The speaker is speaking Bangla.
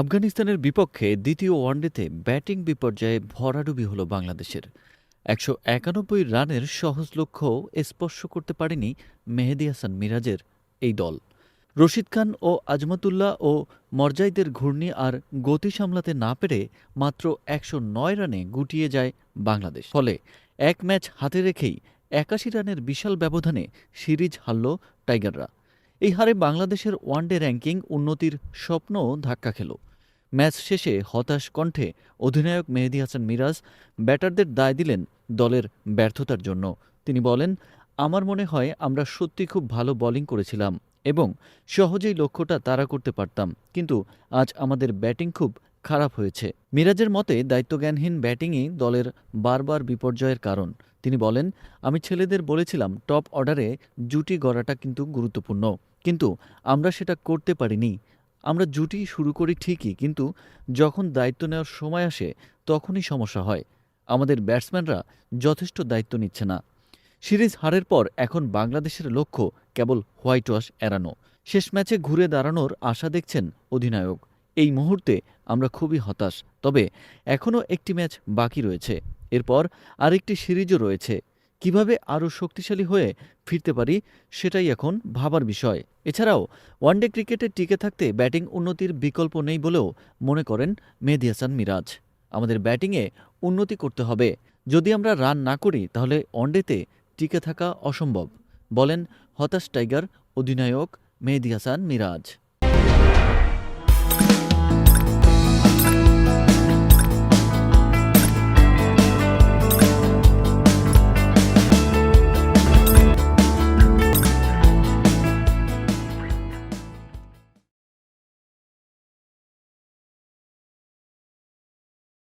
আফগানিস্তানের বিপক্ষে দ্বিতীয় ওয়ানডেতে ব্যাটিং বিপর্যয়ে ভরাডুবি হল বাংলাদেশের। একশো একানব্বই রানের সহজ লক্ষ্যও স্পর্শ করতে পারেনি মেহেদি হাসান মিরাজের এই দল। রশিদ খান ও আজমাতুল্লাহ ও মরজাইদের ঘূর্ণি আর গতি সামলাতে না পেরে মাত্র একশো নয় রানে গুটিয়ে যায় বাংলাদেশ। ফলে এক ম্যাচ হাতে রেখেই একাশি রানের বিশাল ব্যবধানে সিরিজ হারল টাইগাররা। এই হারে বাংলাদেশের ওয়ানডে র্যাঙ্কিং উন্নতির স্বপ্ন ধাক্কা খেল। ম্যাচ শেষে হতাশ কণ্ঠে অধিনায়ক মেহেদি হাসান মিরাজ ব্যাটারদের দায় দিলেন দলের ব্যর্থতার জন্য। তিনি বলেন, আমার মনে হয় আমরা সত্যি খুব ভালো বোলিং করেছিলাম এবং সহজেই লক্ষ্যটা তাড়া করতে পারতাম। কিন্তু আজ আমাদের ব্যাটিং খুব খারাপ হয়েছে। মিরাজের মতে, দায়িত্বজ্ঞানহীন ব্যাটিংই দলের বারবার বিপর্যয়ের কারণ। তিনি বলেন, আমি ছেলেদের বলেছিলাম, টপ অর্ডারে জুটি গড়াটা কিন্তু গুরুত্বপূর্ণ। কিন্তু আমরা সেটা করতে পারিনি। আমরা জুটি শুরু করি ঠিকই, কিন্তু যখন দায়িত্ব নেওয়ার সময় আসে, তখনই সমস্যা হয়। আমাদের ব্যাটসম্যানরা যথেষ্ট দায়িত্ব নিচ্ছে না। সিরিজ হারের পর এখন বাংলাদেশের লক্ষ্য কেবল হোয়াইট ওয়াশ এড়ানো। শেষ ম্যাচে ঘুরে দাঁড়ানোর আশা দেখছেন অধিনায়ক। এই মুহূর্তে আমরা খুবই হতাশ, তবে এখনও একটি ম্যাচ বাকি রয়েছে। এরপর আরেকটি সিরিজও রয়েছে। কীভাবে আরও শক্তিশালী হয়ে ফিরতে পারি সেটাই এখন ভাবার বিষয়। এছাড়াও, ওয়ানডে ক্রিকেটে টিকে থাকতে ব্যাটিং উন্নতির বিকল্প নেই বলেও মনে করেন মেহেদি হাসান মিরাজ। আমাদের ব্যাটিংয়ে উন্নতি করতে হবে। যদি আমরা রান না করি, তাহলে ওয়ানডেতে টিকে থাকা অসম্ভব, বলেন হতাশ টাইগার অধিনায়ক মেহেদি হাসান মিরাজ।